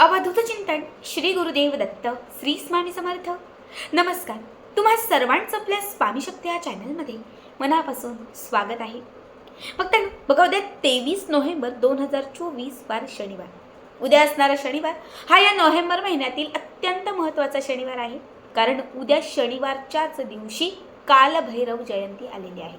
अवधूत चिंतन श्री गुरुदेव दत्त श्री स्वामी समर्थ. नमस्कार. तुम्हा सर्वांचं आपल्या स्वामी शक्ती या चॅनलमध्ये मनापासून स्वागत आहे. फक्त बघा उद्या तेवीस नोव्हेंबर दोन हजार चोवीस वार शनिवार. उद्या असणारा शनिवार हा या नोव्हेंबर महिन्यातील अत्यंत महत्त्वाचा शनिवार आहे. कारण उद्या शनिवारच्याच दिवशी कालभैरव जयंती आलेली आहे.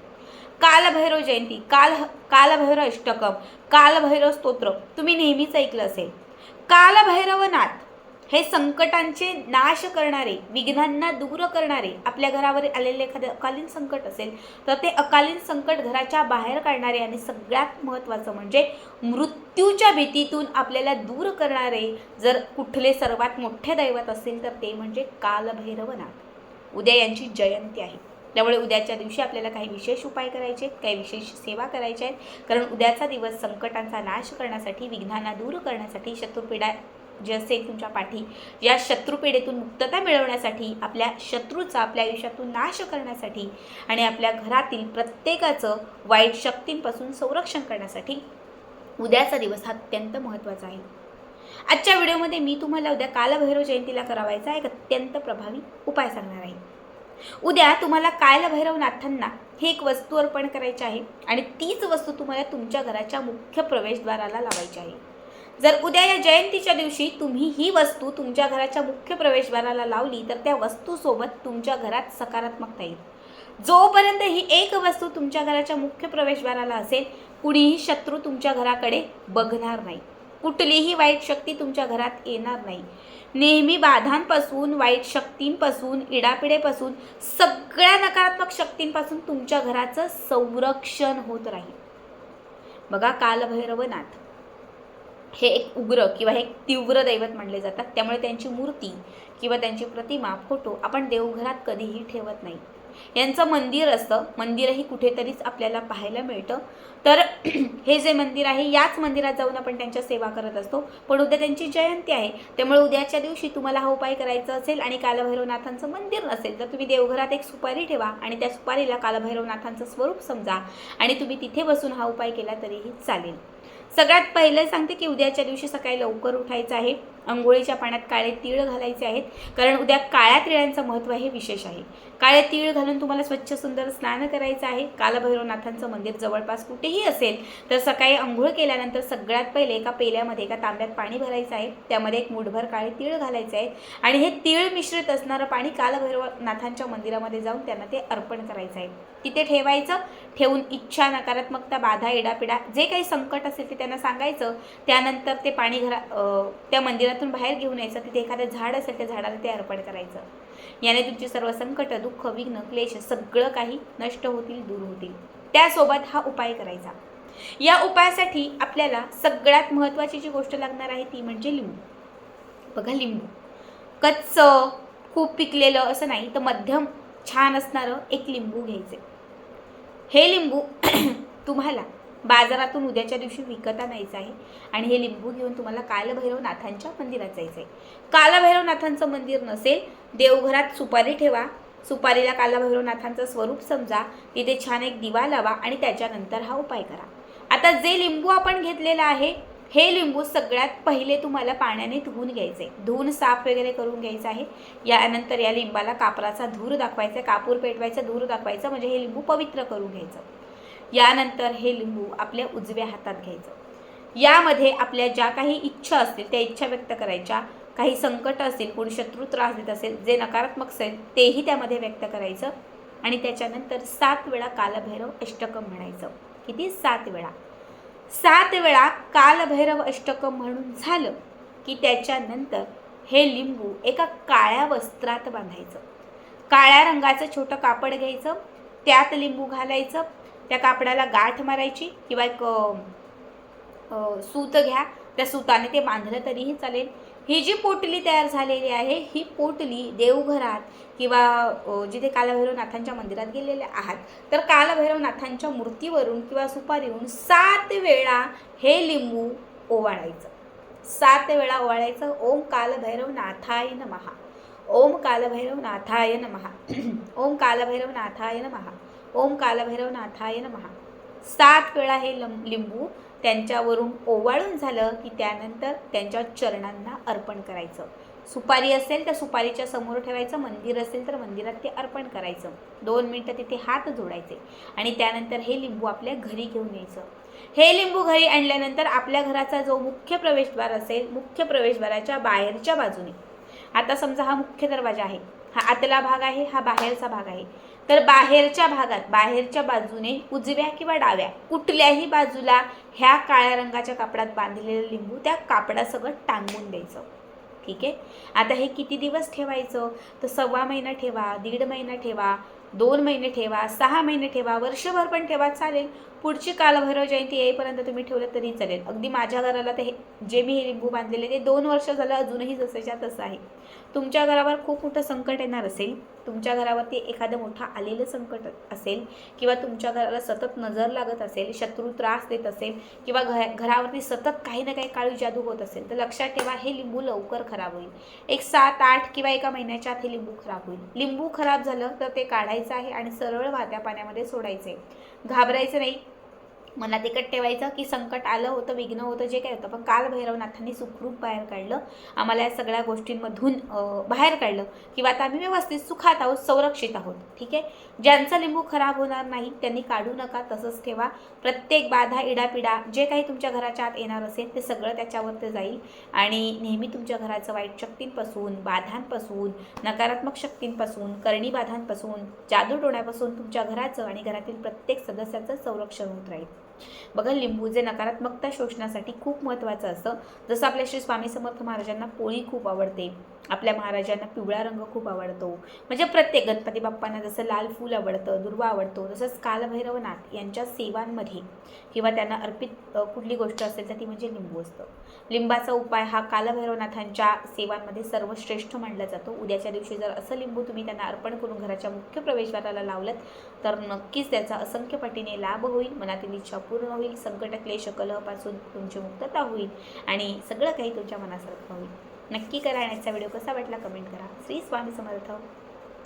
कालभैरव जयंती काल कालभैरव अष्टकम कालभैरव स्तोत्र तुम्ही नेहमीच ऐकलं असेल. कालभैरवनाथ हे संकटांचे नाश करणारे विघ्नांना दूर करणारे आपल्या घरावर आलेले एखादं अकालीन संकट असेल तर ते अकालीन संकट घराच्या बाहेर काढणारे आणि सगळ्यात महत्त्वाचं म्हणजे मृत्यूच्या भीतीतून आपल्याला दूर करणारे जर कुठले सर्वात मोठे दैवत असेल तर ते म्हणजे कालभैरवनाथ. उद्या यांची जयंती आहे. त्यामुळे उद्याच्या दिवशी आपल्याला काही विशेष उपाय करायचे आहेत काही विशेष सेवा करायच्या आहेत. कारण उद्याचा दिवस संकटांचा नाश करण्यासाठी विघ्नांना दूर करण्यासाठी शत्रुपीडा जे असेल तुमच्या पाठी या शत्रुपीडेतून मुक्तता मिळवण्यासाठी आपल्या शत्रूचा आपल्या आयुष्यातून नाश करण्यासाठी आणि आपल्या घरातील प्रत्येकाचं वाईट शक्तींपासून संरक्षण करण्यासाठी उद्याचा दिवस हा अत्यंत महत्त्वाचा आहे. आजच्या व्हिडिओमध्ये मी तुम्हाला उद्या कालभैरव जयंतीला करावायचा एक अत्यंत प्रभावी उपाय सांगणार आहे. उद्या तुम्हाला कालभैरवनाथांना हे एक वस्तू अर्पण करायची आहे आणि तीच वस्तू तुम्हाला तुमच्या घराच्या मुख्य प्रवेशद्वाराला लावायची आहे. जर उद्या या जयंतीच्या दिवशी तुम्ही ही वस्तू तुमच्या घराच्या मुख्य प्रवेशद्वाराला लावली तर त्या वस्तूसोबत तुमच्या घरात सकारात्मकता येईल. जोपर्यंत ही एक वस्तू तुमच्या घराच्या मुख्य प्रवेशद्वाराला असेल कुणीही शत्रू तुमच्या घराकडे बघणार नाही. कुठलीही वाईट शक्ती तुमच्या घरात येणार नाही. नेहमी बाधांपासून वाईट शक्तींपासून इडापिडेपासून सगळ्या नकारात्मक शक्तींपासून तुमच्या घराचं संरक्षण होत राहील. बघा कालभैरवनाथ. हे एक उग्र किंवा हे एक तीव्र दैवत मानले जातात. त्यामुळे त्यांची मूर्ती किंवा त्यांची प्रतिमा फोटो आपण देवघरात कधीही ठेवत नाही. यांचं मंदिर असतं. मंदिरही कुठेतरीच आपल्याला पाहायला मिळतं. तर हे जे मंदिर आहे याच मंदिरात जाऊन आपण त्यांच्या सेवा करत असतो. पण उद्या त्यांची जयंती आहे. त्यामुळे उद्याच्या दिवशी तुम्हाला हा उपाय करायचा असेल आणि कालभैरवनाथांचं मंदिर नसेल तर तुम्ही देवघरात एक सुपारी ठेवा आणि त्या सुपारीला कालभैरवनाथांचं स्वरूप समजा आणि तुम्ही तिथे बसून हा उपाय केला तरीही चालेल. सगळ्यात पहिले सांगते की उद्याच्या दिवशी सकाळी लवकर उठायचं आहे. अंघोळीच्या पाण्यात काळे तीळ घालायचे आहेत. कारण उद्या काळ्या तिळांचं महत्त्व हे विशेष आहे. काळे तीळ घालून तुम्हाला स्वच्छ सुंदर स्नान करायचं आहे. कालभैरवनाथांचं मंदिर जवळपास कुठेही असेल तर सकाळी आंघोळ केल्यानंतर सगळ्यात पहिले एका पेल्यामध्ये एका तांब्यात पाणी भरायचं आहे. त्यामध्ये एक मुठभर काळे तीळ घालायचे आहे आणि हे तीळ मिश्रित असणारं पाणी कालभैरवनाथांच्या मंदिरामध्ये जाऊन त्यांना ते अर्पण करायचं आहे. तिथे ठेवायचं ठेवून इच्छा नकारात्मकता बाधा इडापिडा जे काही संकट असेल ते त्यांना सांगायचं. त्यानंतर ते पाणी घरा त्या मंदिरात घरातून बाहेर घेऊन यायचं तिथे एखादं झाड असेल त्या झाडाला ते अर्पण करायचं. याने तुमची सर्व संकट दुःख विघ्न क्लेश सगळं काही नष्ट होतील दूर होतील. त्यासोबत हा उपाय करायचा. या उपायासाठी आपल्याला सगळ्यात महत्त्वाची जी गोष्ट लागणार आहे ती म्हणजे लिंबू. बघा लिंबू. कच्च खूप पिकलेलं असं नाही तर मध्यम छान असणारं एक लिंबू घ्यायचे. हे लिंबू तुम्हाला बाजारातून उद्याच्या दिवशी विकत आणायचं आहे. आणि हे लिंबू घेऊन तुम्हाला कालभैरवनाथांच्या मंदिरात जायचं आहे कालभैरवनाथांचं मंदिर नसेल देवघरात सुपारी ठेवा. सुपारीला कालभैरवनाथांचं स्वरूप समजा तिथे छान एक दिवा लावा आणि त्याच्यानंतर हा उपाय करा. आता जे लिंबू आपण घेतलेलं आहे हे लिंबू सगळ्यात पहिले तुम्हाला पाण्याने धुवून घ्यायचे धुवून साफ वगैरे करून घ्यायचं आहे. यानंतर या लिंबाला कापराचा धूर दाखवायचा कापूर पेटवायचा धूर दाखवायचा म्हणजे हे लिंबू पवित्र करून घ्यायचं. यानंतर हे लिंबू आपल्या उजव्या हातात घ्यायचं. यामध्ये आपल्या ज्या काही इच्छा असतील त्या इच्छा व्यक्त करायच्या. काही संकट असेल कोणी शत्रू त्रास देत असेल जे नकारात्मक असेल तेही त्यामध्ये व्यक्त करायचं. आणि त्याच्यानंतर सात वेळा कालभैरव अष्टकम म्हणायचं. किती? सात वेळा. सात वेळा कालभैरव अष्टकम म्हणून झालं की त्याच्यानंतर हे लिंबू एका काळ्या वस्त्रात बांधायचं. काळ्या रंगाचं छोटं कापड घ्यायचं. त्यात लिंबू घालायचं. त्या कापडाला गाठ मारायची किंवा एक सूत घ्या. त्या सूताने ते बांधलं तरीही चालेल. ही जी पोटली तयार झालेली आहे ही पोटली देवघरात किंवा जिथे कालभैरवनाथांच्या मंदिरात गेलेले आहात तर कालभैरवनाथांच्या मूर्तीवरून किंवा सुपारीवरून सात वेळा हे लिंबू ओवाळायचं. सात वेळा ओवाळायचं. ओम कालभैरवनाथाय नमहा ओम कालभैरवनाथाय नमहा ओम कालभैरवनाथाय नमहा ओम कालभैरवनाथाय महा सात वेळा हे लं लिंबू त्यांच्यावरून ओवाळून झालं की त्यानंतर त्यांच्या चरणांना अर्पण करायचं. सुपारी असेल तर सुपारीच्या समोर ठेवायचं मंदिर असेल तर मंदिरात ते अर्पण करायचं. दोन मिनटं तिथे हात जोडायचे आणि त्यानंतर हे लिंबू आपल्या घरी घेऊन यायचं. हे लिंबू घरी आणल्यानंतर आपल्या घराचा जो मुख्य प्रवेशद्वार असेल मुख्य प्रवेशद्वाराच्या बाहेरच्या बाजूने आता समजा हा मुख्य दरवाजा आहे हा आतला भाग आहे हा बाहेरचा भाग आहे. तर बाहेरच्या भागात बाहेरच्या बाजूने उजव्या किंवा डाव्या कुठल्याही बाजूला ह्या काळ्या रंगाच्या कापडात बांधलेलं लिंबू त्या कापडासकट टांगून द्यायचं. ठीक आहे? आता हे किती दिवस ठेवायचं? तर सव्वा महिना ठेवा दीड महिना ठेवा दोन महिने ठेवा सहा महिने ठेवा वर्षभर पण ठेवा चालेल. पुढची कालभैरव जयंती येईपर्यंत तुम्ही ठेवलं तरी चालेल. अगदी माझ्या घराला ते हे जे मी हे लिंबू बांधलेले ते दोन वर्ष झालं अजूनही जसंच्या तसं आहे. तुमच्या घरावर खूप मोठं संकट येणार असेल. तुमच्या घरावरती एखादं मोठं आलेलं संकट असेल किंवा तुमच्या घराला सतत नजर लागत असेल शत्रू त्रास देत असेल किंवा घ घरावरती सतत काही ना काही काळी जादू होत असेल तर लक्षात ठेवा हे लिंबू लवकर खराब होईल. एक सात आठ किंवा एका महिन्याच्या आत हे लिंबू खराब होईल. लिंबू खराब झालं तर ते काढायचं आहे आणि सरळ वाहत्या पाण्यामध्ये सोडायचं आहे घाबरायचं नाही. मनात एकट ठेवायचं की संकट आलं होतं विघ्न होतं जे काय होतं. पण काल भैरवनाथांनी सुखरूप बाहेर काढलं. आम्हाला या सगळ्या गोष्टींमधून बाहेर काढलं किंवा आता आम्ही व्यवस्थित सुखात आहोत संरक्षित आहोत. ठीक आहे? ज्यांचा लिंबू खराब होणार नाही त्यांनी काढू नका तसंच ठेवा. प्रत्येक बाधा इडापिडा जे काही तुमच्या घराच्या आत येणार असेल ते सगळं त्याच्यावरती जाईल. आणि नेहमी तुमच्या घराचं वाईट शक्तींपासून बाधांपासून नकारात्मक शक्तींपासून करणी बाधांपासून जादूटोण्यापासून तुमच्या घराचं आणि घरातील प्रत्येक सदस्याचं संरक्षण होत राहील. बघा लिंबू जे नकारात्मकता शोषण्यासाठी खूप महत्त्वाचं असतं. जसं आपल्या श्री स्वामी समर्थ महाराजांना पोळी खूप आवडते आपल्या महाराजांना पिवळा रंग खूप आवडतो. म्हणजे प्रत्येक गणपती बाप्पांना जसं लाल फूल आवडतं दुर्वा आवडतो तसंच कालभैरवनाथ यांच्या सेवांमध्ये किंवा त्यांना अर्पित कुठली गोष्ट असेल तर ती म्हणजे लिंबू असतं. लिंबाचा उपाय हा कालभैरवनाथांच्या सेवांमध्ये सर्वश्रेष्ठ मानला जातो. उद्याच्या दिवशी जर असं लिंबू तुम्ही त्यांना अर्पण करून घराच्या मुख्य प्रवेशद्वाराला लावलं तर नक्कीच त्याचा असंख्य पटीने लाभ होईल. मनातील इच्छा पूर्ण होईल संकट क्लेश कलहपासून तुमची मुक्तता होईल आणि सगळं काही तुमच्या मनासारखं होईल. नक्की करा आणि आजचा व्हिडिओ कसा वाटला कमेंट करा. श्री स्वामी समर्थ.